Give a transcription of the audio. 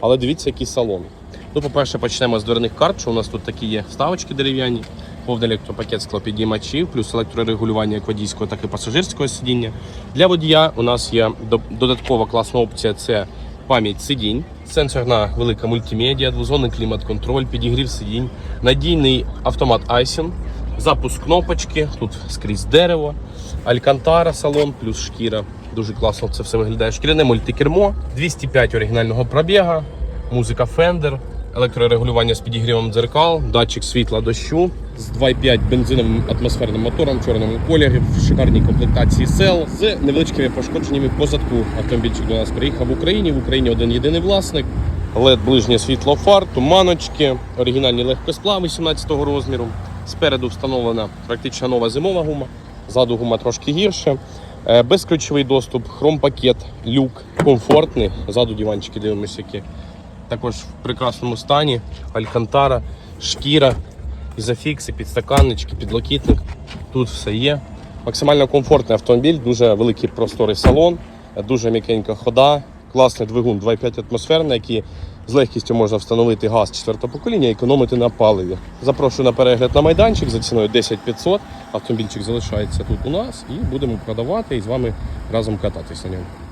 Але дивіться, який салон. Ну, по-перше, почнемо з дверних карт, що у нас тут такі є вставочки дерев'яні, повний електропакет склопідіймачів, плюс електрорегулювання як водійського, так і пасажирського сидіння. Для водія у нас є додаткова класна опція це пам'ять сидінь, сенсорна велика мультимедіа, двозонний клімат-контроль, підігрів сидінь, надійний автомат Айсін, запуск кнопочки, тут скрізь дерево, алькантара салон плюс шкіра. Дуже класно це все виглядає. Шкіряне мультикермо, 205 оригінального пробіга, музика Fender, електрорегулювання з підігрівом дзеркал, датчик світла дощу з 2,5 бензиновим атмосферним мотором, в чорному кольорі, в шикарній комплектації сел з невеличкими пошкодженнями по задку. Автомобільчик до нас приїхав в Україні. В Україні один єдиний власник. LED ближнє світло фар, туманочки, оригінальні легкосплави 17 розміру. Спереду встановлена практично нова зимова гума, ззаду гума трошки гірше. Е, Безключовий доступ, хромпакет, люк, комфортний. Ззаду диванчики дивимося, які також в прекрасному стані. Алькантара, шкіра, ізофікси, підстаканнички, підлокітник. Тут все є. Максимально комфортний автомобіль, дуже великий просторий салон, дуже м'якенька хода, класний двигун 2,5 атмосферний, який з легкістю можна встановити газ 4 покоління і економити на паливі. Запрошую на перегляд на майданчик за ціною 10 500. Автомобільчик залишається тут у нас і будемо продавати і з вами разом кататися на ньому.